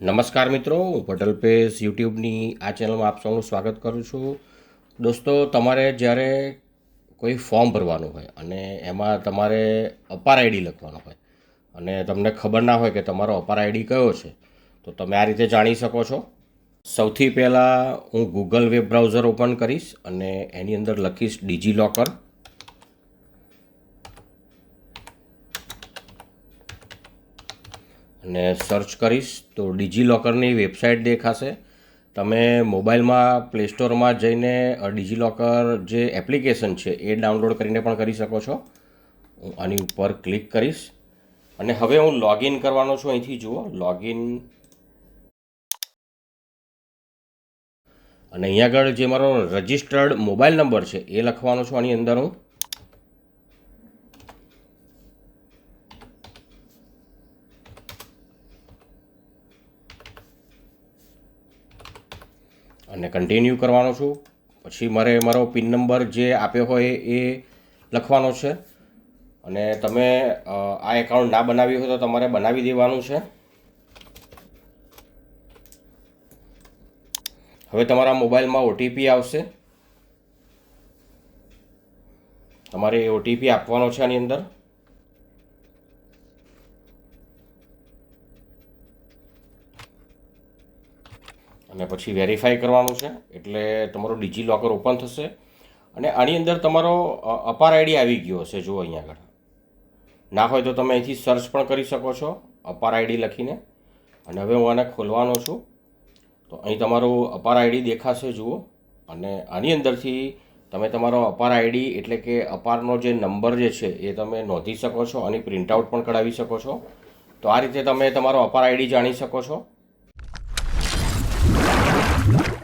નમસ્કાર મિત્રો, હું પટેલ પેસ યુટ્યુબની આ ચેનલમાં આપ સૌનું સ્વાગત કરું છું. દોસ્તો, તમારે જ્યારે કોઈ ફોર્મ ભરવાનું હોય અને એમાં તમારે અપાર આઈડી લખવાનો હોય અને તમને ખબર ના હોય કે તમારો અપાર આઈડી કયો છે, તો તમે આ રીતે જાણી શકો છો. સૌથી પહેલાં હું ગૂગલ વેબ બ્રાઉઝર ઓપન કરીશ અને એની અંદર લખીશ ડિજી લોકર અને સર્ચ કરીશ તો ડિજિલોકરની વેબસાઇટ દેખાશે. તમે મોબાઈલમાં પ્લે સ્ટોરમાં જઈને ડિજિલોકર જે એપ્લિકેશન છે એ ડાઉનલોડ કરીને પણ કરી શકો છો. હું આની ઉપર ક્લિક કરીશ. અને હવે હું લોગિન કરવાનો છું અહીંથી, જુઓ લોગિન અને અહીંયા આગળ જે મારો રજિસ્ટર્ડ મોબાઈલ નંબર છે એ લખવાનો છું આની અંદર હું. અને કન્ટિન્યુ કરવાનો છું. પછી મારે મારો પિન નંબર જે આપ્યો હોય એ લખવાનો છે. અને તમે આ એકાઉન્ટ ના બનાવ્યું હોય તો તમારે બનાવી દેવાનું છે. હવે તમારા મોબાઈલમાં ઓટીપી આવશે. તમારે ઓટીપી આપવાનો છે આની અંદર. અને પછી વેરીફાઈ કરવાનું છે. એટલે તમારો ડિજી લોકર ઓપન થશે. અને આની અંદર તમારો અપાર આઈડી આવી ગયો હશે, જુઓ અહીંયા આગળ. ના હોય તો તમે અહીંથી સર્ચ પણ કરી શકો છો, અપાર આઈડી લખીને. અને હવે હું આને ખોલવાનો છું. તો અહીં તમારું અપાર આઈડી દેખાશે, જુઓ. અને આની અંદરથી તમે તમારો અપાર આઈડી એટલે કે અપારનો જે નંબર જે છે, એ તમે નોંધી શકો છો અને પ્રિન્ટઆઉટ પણ કઢાવી શકો છો. તો આ રીતે તમે તમારો અપાર આઈડી જાણી શકો છો. Thank.